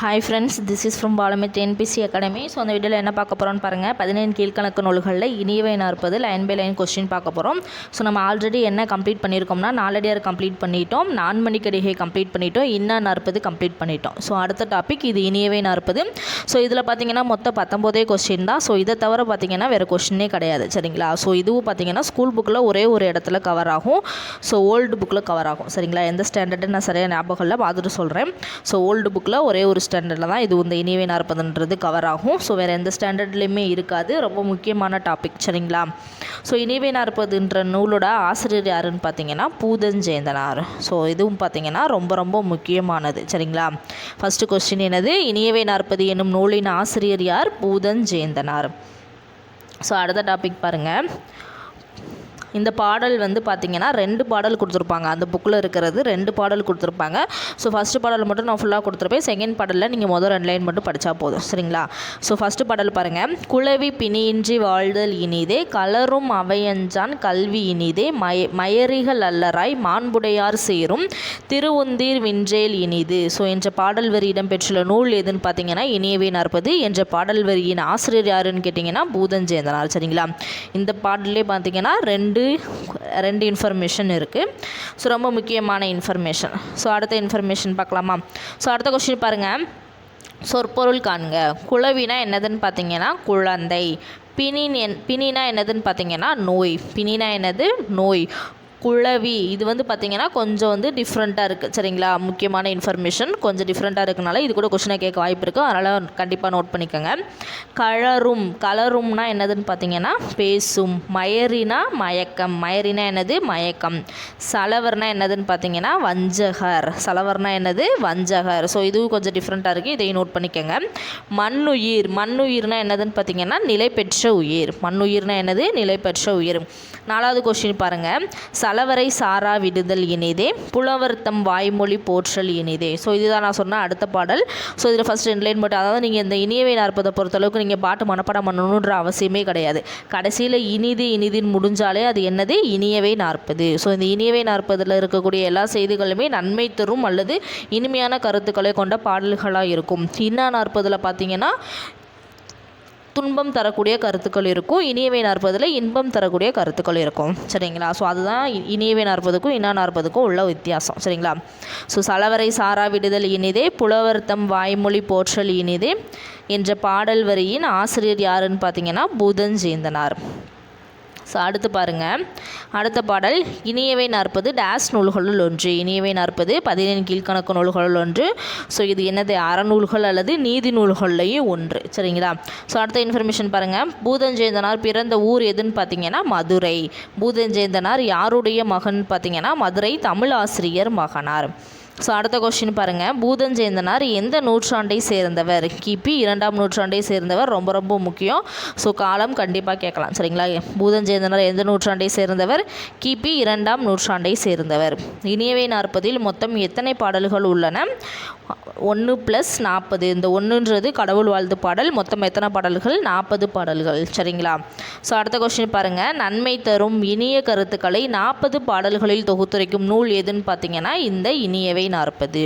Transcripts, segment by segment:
Hi friends this is from பாலமே NBC academy so அந்த வீடியோவில் என்ன பார்க்க போகிறோம்னு பாருங்கள் பதினேழு கீழ்கணக்கு நூல்களில் இனியவை நாற்பது லைன் பை லைன் கொஸ்டின் பார்க்க போகிறோம் ஸோ நம்ம ஆல்ரெடி என்ன கம்ப்ளீட் பண்ணியிருக்கோம்னா நாலடியார் கம்ப்ளீட் பண்ணிட்டோம். நான் மணிக்கடிகை கம்ப்ளீட் பண்ணிட்டோம். இன்னா நாற்பது கம்ப்ளீட் பண்ணிட்டோம். ஸோ அடுத்த டாபிக் இது இனியவை நாற்பது. ஸோ இதில் பார்த்தீங்கன்னா மொத்தம் பத்தொம்போதே கொஸ்டின் தான். ஸோ இதை தவிர பார்த்தீங்கன்னா வேறு கொஸ்டினே கிடையாது. சரிங்களா? ஸோ இதுவும் பார்த்தீங்கன்னா ஸ்கூல் புக்கில் ஒரே ஒரு இடத்துல கவர் ஆகும். ஸோ ஓல்டு புக்கில் கவர் ஆகும். சரிங்களா? எந்த ஸ்டாண்டர்டு நான் சரியாக ஞாபகம் இல்லை. பார்த்துட்டு சொல்கிறேன் ஸோ ஓல்டு புக்கில் ஒரே ஒரு ஸ்டாண்டர்டில் தான் இது இந்த இனிவே நாற்பதுன்றது கவர் ஆகும். ஸோ வேறு எந்த ஸ்டாண்டர்ட்லேயுமே இருக்காது. ரொம்ப முக்கியமான டாபிக் சரிங்களா? ஸோ இனிவே நாற்பதுன்ற நூலோட ஆசிரியர் யாருன்னு பார்த்தீங்கன்னா பூதஞ்சேந்தனார். ஸோ இதுவும் பார்த்தீங்கன்னா ரொம்ப ரொம்ப முக்கியமானது சரிங்களா? ஃபஸ்ட்டு கொஸ்டின் என்னது? இனியவே நாற்பது என்னும் நூலின் ஆசிரியர் யார்? பூதஞ்சேந்தனார். ஸோ அடுத்த டாபிக் பாருங்கள் இந்த பாடல் வந்து பார்த்திங்கன்னா ரெண்டு பாடல் கொடுத்துருப்பாங்க. அந்த புக்கில் இருக்கிறது ரெண்டு பாடல் கொடுத்துருப்பாங்க. ஸோ ஃபஸ்ட்டு பாடல் மட்டும் நான் ஃபுல்லாக கொடுத்துருப்பேன். செகண்ட் பாடலில் நீங்கள் முதல் ரெண்டு லைன் மட்டும் படித்தா போதும். சரிங்களா? ஸோ ஃபஸ்ட்டு பாடல் பாருங்கள் குளவி பிணியின்றி வாழ்தல் இனிதே கலரும் அவையஞ்சான் கல்வி இனிதே மய மயரிகள் அல்லராய் மாண்புடையார் சேரும் திருவுந்தீர் விஞ்சேல் இனிது. ஸோ என்ற பாடல் வரி இடம்பெற்றுள்ள நூல் எதுன்னு பார்த்தீங்கன்னா இனியவே நாற்பது. என்ற பாடல் வரியின் ஆசிரியர் யாருன்னு கேட்டிங்கன்னா பூதஞ்சேந்தனார். சரிங்களா? இந்த பாடல்லே பார்த்தீங்கன்னா ரெண்டு ரெண்டு இன்ஃபர்மேஷன் இருக்குது ஸோ ரொம்ப முக்கியமான இன்ஃபர்மேஷன் ஸோ அடுத்த இன்ஃபர்மேஷன் பார்க்கலாமா? ஸோ அடுத்த கொஸ்டின் பாருங்கள் சொற்பொருள் காண்க குழவினா என்னதுன்னு பார்த்தீங்கன்னா குழந்தை. பிணின் என் பிணினா என்னதுன்னு பார்த்தீங்கன்னா நோய். பிணினா என்னது? நோய். குழவி இது வந்து பார்த்திங்கன்னா கொஞ்சம் வந்து டிஃப்ரெண்ட்டாக இருக்குது சரிங்களா? முக்கியமான இன்ஃபர்மேஷன் கொஞ்சம் டிஃப்ரெண்ட்டாக இருக்கனால இது கூட கொஷினை கேட்க வாய்ப்பு இருக்குது அதனால் கண்டிப்பாக நோட் பண்ணிக்கோங்க. கலரும் கலரும்னா என்னதுன்னு பார்த்தீங்கன்னா பேசும். மயரினா மயக்கம். மயரினா என்னது? மயக்கம். சலவர்னா என்னதுன்னு பார்த்தீங்கன்னா வஞ்சகர். சலவர்னா என்னது? வஞ்சகர். ஸோ இதுவும் கொஞ்சம் டிஃப்ரெண்ட்டாக இருக்குது இதையும் நோட் பண்ணிக்கோங்க. மண்ணுயிர். மண்ணுயிர்னா என்னதுன்னு பார்த்தீங்கன்னா நிலை பெற்ற உயிர். மண்ணுயிர்னா என்னது? நிலை பெற்ற உயிர். நாலாவது கொஸ்டின் பாருங்கள் சலவரை சாரா விடுதல் இனிதே புலவர் தம் வாய்மொழி போற்றல் இனிதே. ஸோ இதுதான் நான் சொன்ன அடுத்த பாடல். ஸோ இதில் ஃபஸ்ட் ரெண்டு லைன் மட்டும் அதாவது நீங்கள் இந்த இனியவை நாற்பதை பொறுத்தளவுக்கு நீங்கள் பாட்டு மனப்பாடம் பண்ணணுன்ற அவசியமே கிடையாது. கடைசியில் இனிது இனிதின்னு முடிஞ்சாலே அது என்னது? இனியவை நாற்பது. ஸோ இந்த இனியவை நாற்பதில் இருக்கக்கூடிய எல்லா செய்திகளுமே நன்மை தரும் அல்லது இனிமையான கருத்துக்களை கொண்ட பாடல்களாக இருக்கும். இன்னா நாற்பதில் பார்த்தீங்கன்னா துன்பம் தரக்கூடிய கருத்துக்கள் இருக்கும். இனியவை நாற்பதில் இன்பம் தரக்கூடிய கருத்துக்கள் இருக்கும். சரிங்களா? ஸோ அதுதான் இனியவை நாற்பதுக்கும் இன்னா நாற்பதுக்கும் உள்ள வித்தியாசம். சரிங்களா? ஸோ சலவரை சாரா விடுதல் இனிதே புலவர்த்தம் வாய்மொழி போற்றல் இனிதே என்ற பாடல் வரியின் ஆசிரியர் யாருன்னு பார்த்தீங்கன்னா பூதஞ்சேந்தனார். ஸோ அடுத்து பாருங்கள் அடுத்த பாடல் இனியவை நாற்பது டேஸ் நூல்களுள் ஒன்று. இனியவை நாற்பது பதினேழு கீழ்கணக்கு நூல்களுள் ஒன்று. ஸோ இது என்னது? அறநூல்கள் அல்லது நீதி நூல்கள்லையும் ஒன்று. சரிங்களா? ஸோ அடுத்த இன்ஃபர்மேஷன் பாருங்கள் பூதஞ்சேந்தனார் பிறந்த ஊர் எதுன்னு பார்த்தீங்கன்னா மதுரை. பூதஞ்சேந்தனார் யாருடைய மகன் பார்த்தீங்கன்னா மதுரை தமிழ் ஆசிரியர் மகனார். ஸோ அடுத்த கொஸ்டின் பாருங்கள் பூதஞ்சேந்தனார் எந்த நூற்றாண்டை சேர்ந்தவர்? கிபி இரண்டாம் நூற்றாண்டை சேர்ந்தவர் ரொம்ப ரொம்ப முக்கியம். ஸோ காலம் கண்டிப்பாக கேட்கலாம். சரிங்களா? பூதஞ்சேந்தனார் எந்த நூற்றாண்டை சேர்ந்தவர்? கிபி இரண்டாம் நூற்றாண்டை சேர்ந்தவர். இனியவை நாற்பதில் மொத்தம் எத்தனை பாடல்கள் உள்ளன? ஒன்று ப்ளஸ் நாற்பது. இந்த ஒன்றுன்றது கடவுள் வாழ்த்து பாடல். மொத்தம் எத்தனை பாடல்கள்? நாற்பது பாடல்கள். சரிங்களா? ஸோ அடுத்த கொஸ்டின் பாருங்கள் நன்மை தரும் இனிய கருத்துக்களை நாற்பது பாடல்களில் தொகுத்துரைக்கும் நூல் எதுன்னு பார்த்தீங்கன்னா இந்த இனியவை நாற்பது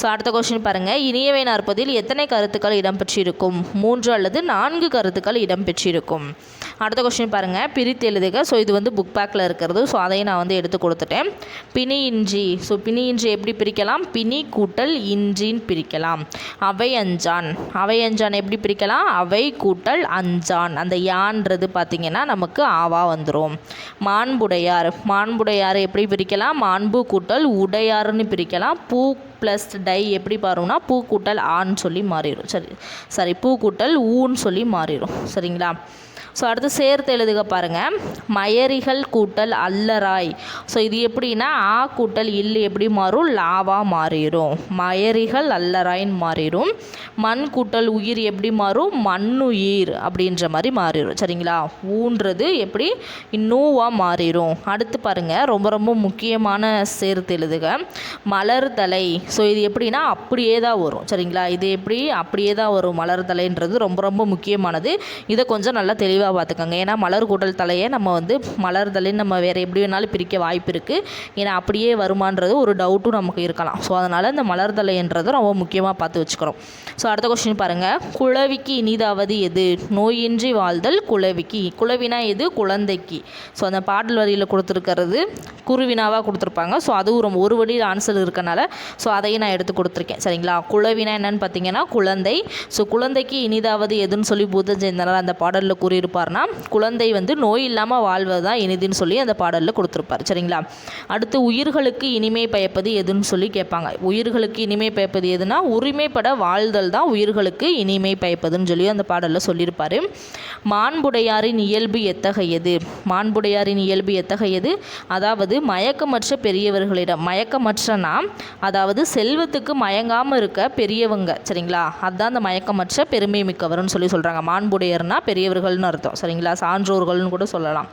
ஸோ அடுத்த கொஸ்டின் பாருங்கள் இனியவை நாற்பதில் எத்தனை கருத்துக்கள் இடம்பெற்றிருக்கும்? மூன்று அல்லது நான்கு கருத்துக்கள் இடம்பெற்றிருக்கும். அடுத்த கொஸ்டின் பாருங்கள் பிரித்து எழுதுக. ஸோ இது வந்து புக் பேக்கில் இருக்கிறது. ஸோ அதையும் நான் வந்து எடுத்து கொடுத்துட்டேன். பிணி இஞ்சி ஸோ பிணி இஞ்சி எப்படி பிரிக்கலாம்? பிணி கூட்டல் இஞ்சின்னு பிரிக்கலாம். அவை அஞ்சான். அவை அஞ்சான் எப்படி பிரிக்கலாம்? அவை கூட்டல் அஞ்சான். அந்த யான்றது பார்த்திங்கன்னா நமக்கு ஆவா வந்துடும் மாண்புடையார். மாண்புடையார் எப்படி பிரிக்கலாம்? மாண்பு கூட்டல் உடையார்னு பிரிக்கலாம். பூ ப்ளஸ் டை எப்படி பாருன்னா பூ கூட்டல் ஆன்னு சொல்லி மாறிடும். சரி சரி பூ கூட்டல் ஊன்னு சொல்லி மாறிடும். சரிங்களா? ஸோ அடுத்து சேர்த்து எழுதுக பாருங்கள் மயரிகள் கூட்டல் அல்லராய். ஸோ இது எப்படின்னா ஆ கூட்டல் இல் எப்படி மாறும்? லாவாக மாறிடும் மயரிகள் அல்லராய்ன்னு மாறிடும் மண் கூட்டல் உயிர் எப்படி மாறும்? மண்ணுயிர் அப்படின்ற மாதிரி மாறிடும் சரிங்களா? ஊன்றது எப்படி? நூவாக மாறிடும் அடுத்து பாருங்கள் ரொம்ப ரொம்ப முக்கியமான சேர்த்து எழுதுக. மலர்தலை ஸோ இது எப்படின்னா அப்படியே தான் வரும். சரிங்களா? இது எப்படி? அப்படியே தான் வரும். மலர் தலைன்றது ரொம்ப ரொம்ப முக்கியமானது. இதை கொஞ்சம் நல்லா தெளிவாக பார்த்துக்கோங்க ஏன்னா மலர் கூட்டல் தலையை நம்ம வந்து மலர் தலைன்னு நம்ம வேறு எப்படி வேணாலும் பிரிக்க வாய்ப்பு இருக்குது ஏன்னா அப்படியே வருமானது ஒரு டவுட்டும் நமக்கு இருக்கலாம். ஸோ அதனால் இந்த மலர் தலைன்றது ரொம்ப முக்கியமாக பார்த்து வச்சுக்கிறோம். ஸோ அடுத்த கொஸ்டின் பாருங்கள் குழவிக்கு இனிதாவது எது? நோயின்றி வாழ்தல் குழவிக்கு. குழவினா எது? குழந்தைக்கு. ஸோ அந்த பாடல் வரியில் கொடுத்துருக்கிறது குருவினாவாக கொடுத்துருப்பாங்க. ஸோ அதுவும் ரொம்ப ஒரு வழியில் ஆன்சர் இருக்கனால ஸோ அதையும் நான் எடுத்து கொடுத்துருக்கேன். சரிங்களா? குழவினா என்னன்னு பார்த்தீங்கன்னா குழந்தை. ஸோ குழந்தைக்கு இனிதாவது எதுன்னு சொல்லி பூதஞ்சேந்தனர் அந்த பாடலில் கூறியிருப்பார்னா குழந்தை வந்து நோய் இல்லாமல் வாழ்வது தான் இனிதுன்னு சொல்லி அந்த பாடலில் கொடுத்துருப்பார். சரிங்களா? அடுத்து உயிர்களுக்கு இனிமை பயப்பது எதுன்னு சொல்லி கேட்பாங்க. உயிர்களுக்கு இனிமை பயப்பது எதுனா உரிமைப்பட வாழ்தல் தான் உயிர்களுக்கு இனிமை பயப்பதுன்னு சொல்லி அந்த பாடலில் சொல்லியிருப்பார். மாண்புடையாரின் இயல்பு எத்தகையது? மாண்புடையாரின் இயல்பு எத்தகையது? அதாவது மயக்கமற்ற பெரியவர்களிடம் மயக்கமற்றனா அதாவது செல்வத்துக்கு மயங்காமல் இருக்க பெரியவங்க. சரிங்களா? அதுதான் அந்த மயக்கமற்ற பெருமை மிக்கவர்னு சொல்லி சொல்கிறாங்க மாண்புடையர்னா பெரியவர்கள்னு அர்த்தம். அர்த்தம். சரிங்களா? சான்றோர்கள்னு கூட சொல்லலாம்.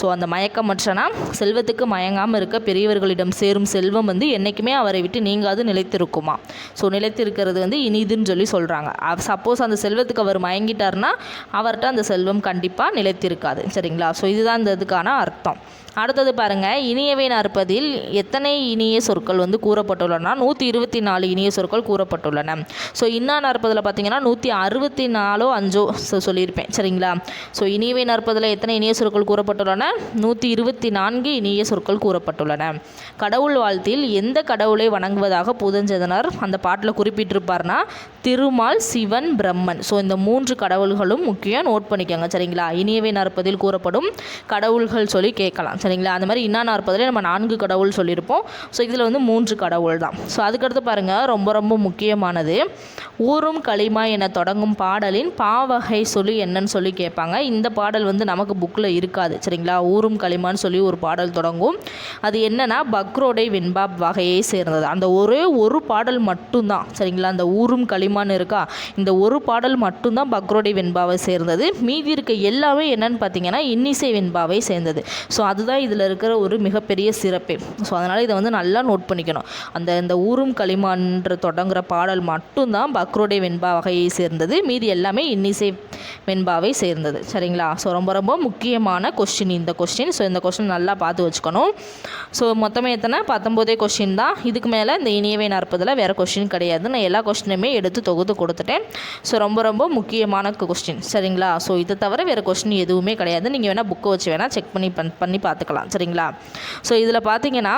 ஸோ அந்த மயக்கமற்றனா செல்வத்துக்கு மயங்காமல் இருக்க பெரியவர்களிடம் சேரும் செல்வம் வந்து என்றைக்குமே அவரை விட்டு நீங்காது நிலைத்திருக்குமா? ஸோ நிலைத்திருக்கிறது வந்து இனிதுன்னு சொல்லி சொல்கிறாங்க சப்போஸ் அந்த செல்வத்துக்கு அவர் மயங்கிட்டார்னா அவர்கிட்ட அந்த செல்வம் கண்டிப்பாக நிலைத்திருக்காது. சரிங்களா? ஸோ இதுதான் இந்த இதுக்கான அர்த்தம். அடுத்தது பாருங்கள் இனியவை நாற்பதில் எத்தனை இனிய சொற்கள் வந்து கூறப்பட்டுள்ளன? நூற்றி இருபத்தி நாலு இனிய சொற்கள் கூறப்பட்டுள்ளன. ஸோ இன்னா நாற்பதில் பார்த்தீங்கன்னா நூற்றி அறுபத்தி நாலோ அஞ்சோ சொல்லியிருப்பேன். சரிங்களா? ஸோ இனியவை நாற்பதில் எத்தனை இனிய சொற்கள் கூறப்பட்டுள்ளன? நூற்றி இருபத்தி நான்கு இனிய சொற்கள் கூறப்பட்டுள்ளன. கடவுள் வாழ்த்தில் எந்த கடவுளை வணங்குவதாக புதஞ்சதனர்? அந்த பாட்டில் குறிப்பிட்டிருப்பார்னா திருமால் சிவன் பிரம்மன். ஸோ இந்த மூன்று கடவுள்களும் முக்கியம். நோட் பண்ணிக்கோங்க. சரிங்களா? இனியவை நாற்பதில் கூறப்படும் கடவுள்கள் சொல்லி கேட்கலாம். சரிங்களா? அந்த மாதிரி இன்னா நாற்பதில் நம்ம நான்கு கடவுள் சொல்லியிருப்போம். ஸோ இதில் வந்து மூன்று கடவுள் தான். ஸோ அதுக்கடுத்து பாருங்கள் ரொம்ப ரொம்ப முக்கியமானது. ஊரும் களிமா என தொடங்கும் பாடலின் பாவகை சொல்லி என்னன்னு சொல்லி கேட்பாங்க. இந்த பாடல் வந்து நமக்கு புக்கில் இருக்காது சரிங்களா? ஊரும் களிமான்னு சொல்லி ஒரு பாடல் தொடங்கும். அது என்னென்னா பக்ரோடை வெண்பா வகையை சேர்ந்தது. அந்த ஒரே ஒரு பாடல் மட்டும்தான் சரிங்களா? அந்த ஊரும் களிமான்னு இருக்கா? இந்த ஒரு பாடல் மட்டும்தான் பக்ரோடை வெண்பாவை சேர்ந்தது. மீதி இருக்க எல்லாமே என்னன்னு பார்த்தீங்கன்னா இன்னிசை வெண்பாவை சேர்ந்தது. ஸோ அதுதான் தான் இதில் இருக்கிற ஒரு மிகப்பெரிய சிறப்பே. ஸோ அதனால் இதை வந்து நல்லா நோட் பண்ணிக்கணும். அந்த இந்த ஊரும் களிமான்ற தொடங்குற பாடல் மட்டும்தான் பக்ரோடே வெண்பா வகையை சேர்ந்தது. மீதி எல்லாமே இன்னிசை வெண்பாவை சேர்ந்தது. சரிங்களா? ஸோ ரொம்ப ரொம்ப முக்கியமான கொஸ்டின் இந்த கொஸ்டின் ஸோ இந்த கொஸ்டின் நல்லா பார்த்து வச்சுக்கணும். ஸோ மொத்தமே எத்தனை? பத்தொம்போதே கொஸ்டின் தான். இதுக்கு மேலே இந்த இனியவை நாற்பதில் வேறு கொஸ்டின் கிடையாது. நான் எல்லா கொஸ்டினுமே எடுத்து தொகுத்து கொடுத்துட்டேன். ஸோ ரொம்ப ரொம்ப முக்கியமான கொஸ்டின் சரிங்களா? ஸோ இதை தவிர வேறு கொஸ்டின் எதுவுமே கிடையாது. நீங்கள் வேணால் புக்கை வச்சு வேணால் செக் பண்ணி பண் பண்ணி பார்த்துக்கலாம் சரிங்களா? ஸோ இதில் பார்த்தீங்கன்னா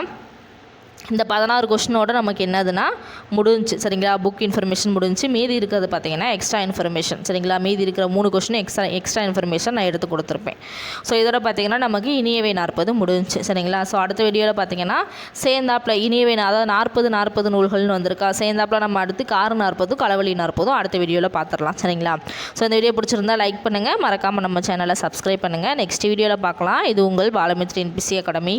இந்த பதினாறு கொஷினோட நமக்கு என்னதுன்னா முடிஞ்சுச்சு. சரிங்களா? புக் இன்ஃபர்மேஷன் முடிஞ்சு மீதி இருக்கிறது பார்த்தீங்கன்னா எக்ஸ்ட்ரா இன்ஃபர்மேஷன் சரிங்களா? மீதி இருக்கிற மூணு கொஷின் எக்ஸ்ட்ரா எக்ஸ்ட்ரா இன்ஃபர்மேஷன் நான் எடுத்து கொடுத்துருப்பேன். ஸோ இதோட பார்த்தீங்கன்னா நமக்கு இனியவை நாற்பது முடிஞ்சுச்சு. சரிங்களா? ஸோ அடுத்த வீடியோவில் பார்த்தீங்கன்னா சேர்ந்தாப்பில் இனியவை அதாவது நாற்பது நாற்பது நூல்கள்னு வந்திருக்கா. சேர்ந்தாப்பில் நம்ம அடுத்து காரு நாற்பதும் களவழி நாற்பதும் அடுத்த வீடியோவில் பார்த்துடலாம். சரிங்களா? ஸோ இந்த வீடியோ பிடிச்சிருந்தா லைக் பண்ணுங்கள் மறக்காமல் நம்ம சேனலை சப்ஸ்கிரைப் பண்ணுங்கள் நெக்ஸ்ட் வீடியோவில் பார்க்கலாம். இது உங்கள் பாலமித்ரி என்பிசி அகாடமி